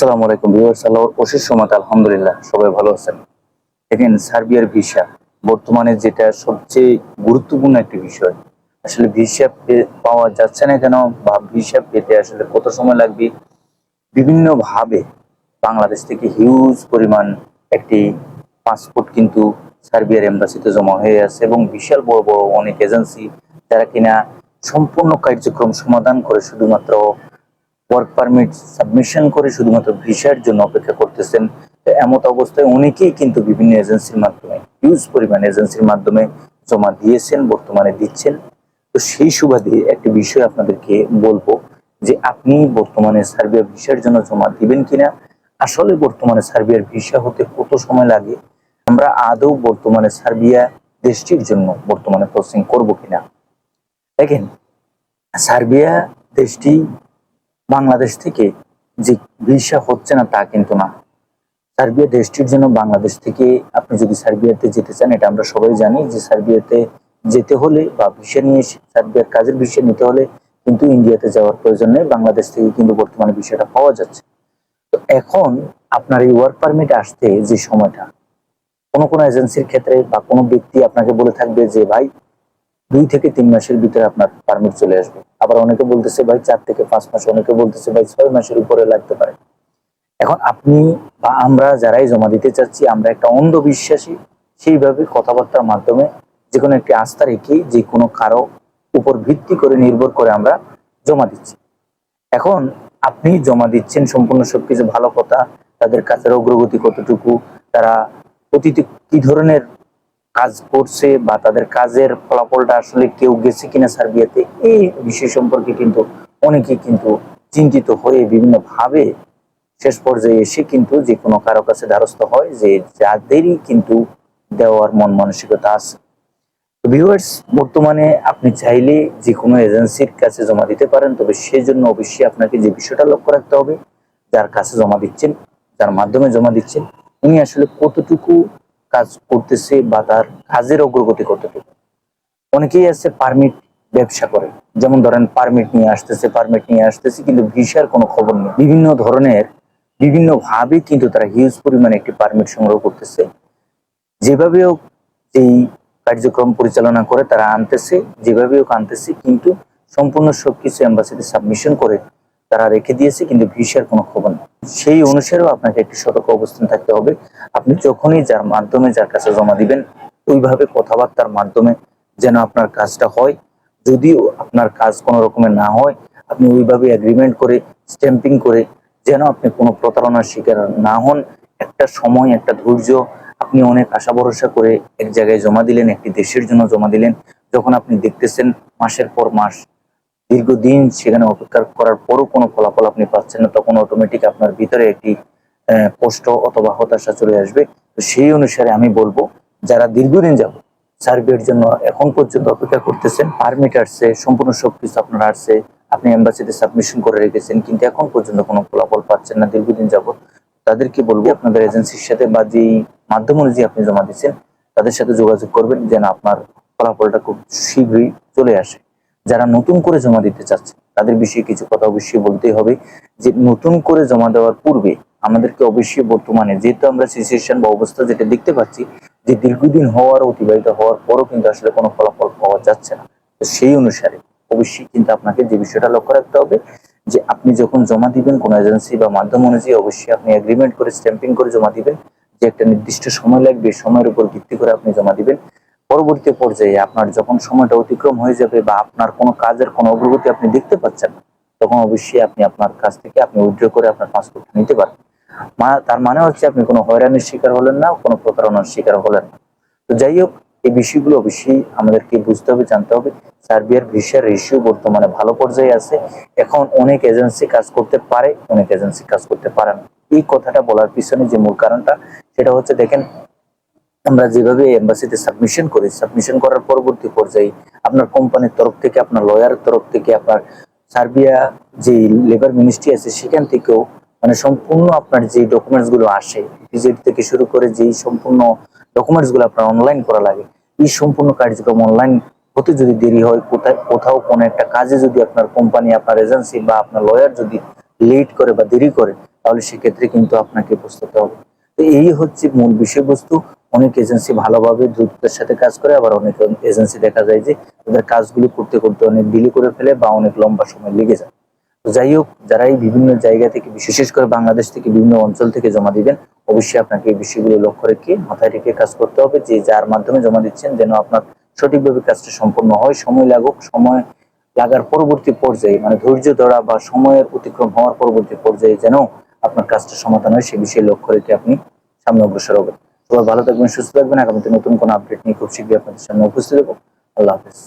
আসসালামু আলাইকুম ভিউয়ার্স, আল্লাহর অশেষ সময় আলহামদুলিল্লাহ, সবাই ভালো আছেন। দেখেন, সার্বিয়ার ভিসা বর্তমানে যেটা সবচেয়ে গুরুত্বপূর্ণ একটি বিষয়। আসলে ভিসা পাওয়া যাচ্ছে না কেন? বা ভিসা পেতে আসলে কত সময় লাগবে? বিভিন্ন ভাবে বাংলাদেশ থেকে হিউজ পরিমাণ একটি পাসপোর্ট কিন্তু সার্বিয়ার এম্বাসিতে জমা হয়ে আছে এবং বিশাল বড় বড় অনেক এজেন্সি যারা কিনা সম্পূর্ণ কার্যক্রম সমাধান করে শুধুমাত্র ওয়ার্ক পারমিট সাবমিশন করে শুধুমাত্র ভিসার জন্য অপেক্ষা করতেছেন। এমত অবস্থায় অনেকেই কিন্তু বিভিন্ন এজেন্সির মাধ্যমে হিউজ পরিমাণ এজেন্সির মাধ্যমে জমা দিয়েছেন, বর্তমানে দিচ্ছেন। তো সেই সুবাদে একটি বিষয় আপনাদেরকে বলব যে আপনি বর্তমানে সার্বিয়া ভিসার জন্য জমা দিবেন কিনা? আসলে বর্তমানে সার্বিয়ার ভিসা হতে কত সময় লাগে? আমরা আদৌ বর্তমানে সার্বিয়া দেশটির জন্য বর্তমানে প্রসেসিং করব কিনা? দেখেন, সার্বিয়া দেশটি বাংলাদেশ থেকে যে ভিসা হচ্ছে না, তা কিন্তু না। সার্বিয়া দেশটির জন্য বাংলাদেশ থেকে আপনি যদি সার্বিয়াতে যেতে চান, এটা আমরা সবাই জানি যে সার্বিয়াতে যেতে হলে বা ভিসা নিয়ে সার্বিয়ার কাজের ভিসা নিতে হলে কিন্তু ইন্ডিয়াতে যাওয়ার প্রয়োজন নেই। বাংলাদেশ থেকে কিন্তু বর্তমানে ভিসাটা পাওয়া যাচ্ছে। তো এখন আপনার এই ওয়ার্ক পারমিট আসতে যে সময়টা, কোনো কোনো এজেন্সির ক্ষেত্রে বা কোনো ব্যক্তি আপনাকে বলে থাকবে যে, ভাই, দুই থেকে তিন মাসের ভিতরে আপনার পারমিট চলে আসবে। আবার অনেকে বলতেছে, ভাই, চার থেকে পাঁচ মাস। অনেকে বলতেছে, ভাই, ছয় মাসের উপরে লাগতে পারে। এখন আপনি বা আমরা যারাই জমা দিতে চাচ্ছি, আমরা একটা অন্ধবিশ্বাসী সেইভাবে কথাবার্তার মাধ্যমে যে কোনো একটি আস্থা রেখে যে কোনো কারও উপর ভিত্তি করে নির্ভর করে আমরা জমা দিচ্ছি। এখন আপনি জমা দিচ্ছেন সম্পূর্ণ সবকিছু ভালো কথা, তাদের কাজের অগ্রগতি কতটুকু, তারা অতীতে কি ধরনের কাজ করছে বা তাদের কাজের ফলাফলটা আসলে কেউ গেছে কিনা সার্বিয়াতে এই বিষয় সম্পর্কে কিন্তু অনেকে কিন্তু চিন্তিত হয়ে বিভিন্ন ভাবে শেষ পর্যায়ে এসে কিন্তু যে কোনো কারও কাছে দ্বারস্থ হয় যে যাদেরই কিন্তু দেওয়ার মন মানসিকতা আছে। ভিউয়ার্স বর্তমানে আপনি চাইলে যে কোনো এজেন্সির কাছে জমা দিতে পারেন, তবে সেজন্য অবশ্যই আপনাকে যে বিষয়টা লক্ষ্য রাখতে হবে, যার কাছে জমা দিচ্ছেন, যার মাধ্যমে জমা দিচ্ছেন, উনি আসলে কতটুকু কাজ করতেছে বা তার কাজের অগ্রগতি কতটুকু অনেকেই আছে পারমিট ব্যবসা করে। যেমন ধরেন পারমিট নিয়ে আসতেছে পারমিট নিয়ে আসতেছে, কিন্তু ভিসার কোনো খবর নেই। বিভিন্ন ধরনের বিভিন্ন ভাবে কিন্তু তারা হিউজ পরিমাণে একটি পারমিট সংগ্রহ করতেছে। যেভাবে হোক এই কার্যক্রম পরিচালনা করে তারা আনতেছে যেভাবে হোক আনতেছে, কিন্তু সম্পূর্ণ সবকিছু এম্বাসিতে সাবমিশন করে তারা রেখে দিয়েছে, কিন্তু ভিসার কোনো খবর নেই। সেই অনুসারেও আপনাকে একটি সতর্ক অবস্থান থাকতে হবে। আপনি যখনই যার মাধ্যমে যার কাছে জমা দিবেন, ওইভাবে কথাবার্তার মাধ্যমে যেন আপনার কাজটা হয়। যদিও আপনার কাজ কোনো রকমের না হয়, আপনি ওইভাবে এগ্রিমেন্ট করে স্ট্যাম্পিং করে যেন আপনি কোনো প্রতারণার শিকার না হন। একটা সময়, একটা ধৈর্য, আপনি অনেক আশা ভরসা করে এক জায়গায় জমা দিলেন, একটি দেশের জন্য জমা দিলেন। যখন আপনি দেখতেছেন মাসের পর মাস দীর্ঘদিন সেখানে অপেক্ষা করার পরও কোনো ফলাফল আপনি পাচ্ছেন না, তখন অটোমেটিক আপনার ভিতরে একটি কষ্ট অথবা হতাশা চলে আসবে। তো সেই অনুসারে আমি বলব, যারা দীর্ঘদিন যাব, সার্ভের জন্য এখন পর্যন্ত অপেক্ষা করতেছেন পারমিট আসছে, সম্পূর্ণ সবকিছু আপনার আসছে, আপনি এম্বাসিতে সাবমিশন করে রেখেছেন, কিন্তু এখন পর্যন্ত কোনো ফলাফল পাচ্ছেন না দীর্ঘদিন যাব, তাদেরকে বলব, আপনাদের এজেন্সির সাথে বা যেই মাধ্যম অনুযায়ী আপনি জমা দিচ্ছেন, তাদের সাথে যোগাযোগ করবেন যেন আপনার ফলাফলটা খুব শীঘ্রই চলে আসে। যারা নতুন করে জমা দিতে চাচ্ছে, তাদের বিষয়ে কিছু কথা অবশ্যই বলতেই হবে যে নতুন করে জমা দেওয়ার পূর্বে আমাদেরকে অবশ্যই বর্তমানে যেহেতু আমরা সিচুয়েশন বা অবস্থা যেটা দেখতে পাচ্ছি, যে দীর্ঘদিন হওয়ার, অতিবাহিত হওয়ার পরও কিন্তু আসলে কোনো ফলাফল পাওয়া যাচ্ছে না। তো সেই অনুসারে অবশ্যই কিন্তু আপনাকে যে বিষয়টা লক্ষ্য রাখতে হবে, যে আপনি যখন জমা দিবেন কোনো এজেন্সি বা মাধ্যম অনুযায়ী, অবশ্যই আপনি এগ্রিমেন্ট করে স্ট্যাম্পিং করে জমা দিবেন। যে একটা নির্দিষ্ট সময় লাগবে, সময়ের উপর ভিত্তি করে আপনি জমা দিবেন। পরবর্তী পর্যায়ে আপনার যখন সময়টা অতিক্রম হয়ে যাবে বা আপনার কোনো কাজের কোনো অগ্রগতি আপনি দেখতে পাচ্ছেন তখন অবশ্যই আপনি আপনার কাছ থেকে আপনি উইথড্র করে আপনার পাসপোর্ট নিতে পারেন। তার মানে হচ্ছে আপনি কোনো হয়রানির শিকার হলেন না, কোনো প্রতারণার শিকার হলেন না। তো যাই হোক, এই বিষয়গুলো অবশ্যই আমাদেরকে বুঝতে হবে, জানতে হবে। সার্বিয়ার ভিসার রেশিও বর্তমানে ভালো পর্যায়ে আছে। এখন অনেক এজেন্সি কাজ করতে পারে, অনেক এজেন্সি কাজ করতে পারে না। এই কথাটা বলার পিছনে যে মূল কারণটা, সেটা হচ্ছে দেখেন আমরা যেভাবে এম্বাসিতে সাবমিশন করি সাবমিশন করার পরবর্তী পর্যায়ে আপনার কোম্পানির তরফ থেকে, আপনার লয়ারের তরফ থেকে, আপনার সার্বিয়া যে লেবার মিনিস্ট্রি আছে, সেখান থেকেও মানে সম্পূর্ণ আপনার যে ডকুমেন্টসগুলো আসে ভিজিট থেকে শুরু করে যেই সম্পূর্ণ ডকুমেন্টসগুলো আপনার অনলাইন করা লাগে, এই সম্পূর্ণ কার্যক্রম অনলাইন হতে যদি দেরি হয়, কোথায়, কোথাও কোনো একটা কাজে যদি আপনার কোম্পানি আপনার এজেন্সি বা আপনার লয়ার যদি লেট করে বা দেরি করে, তাহলে সেক্ষেত্রে কিন্তু আপনাকে বুঝতে হবে। তো এই হচ্ছে মূল বিষয়বস্তু। অনেক এজেন্সি ভালোভাবে দ্রুততার সাথে কাজ করে, আবার অনেক এজেন্সি দেখা যায় যে তাদের কাজগুলো করতে করতে অনেক ডিলে করে ফেলে বা অনেক লম্বা সময় লেগে যায়। যাই হোক যারা বিভিন্ন জায়গা থেকে, বিশেষ করে বাংলাদেশ থেকে বিভিন্ন অঞ্চল থেকে জমা দিবেন, অবশ্যই আপনাকে এই বিষয়গুলো লক্ষ্য রেখে মাথায় রেখে কাজ করতে হবে যে যার মাধ্যমে জমা দিচ্ছেন যেন আপনার সঠিকভাবে কাজটা সম্পন্ন হয়, সময় লাগুক। সময় লাগার পরবর্তী পর্যায়ে মানে ধৈর্য ধরা বা সময়ের অতিক্রম হওয়ার পরবর্তী পর্যায়ে যেন আপনার কাজটা সমাধান হয়, সে বিষয়ে লক্ষ্য রেখে আপনি সামনে অগ্রসর হবেন। সবাই ভালো থাকবেন, সুস্থ থাকবেন। আগামীতে নতুন কোনো আপডেট নিয়ে খুব শীঘ্রই আপনাদের সামনে উপস্থিত হব। আল্লাহ হাফেজ।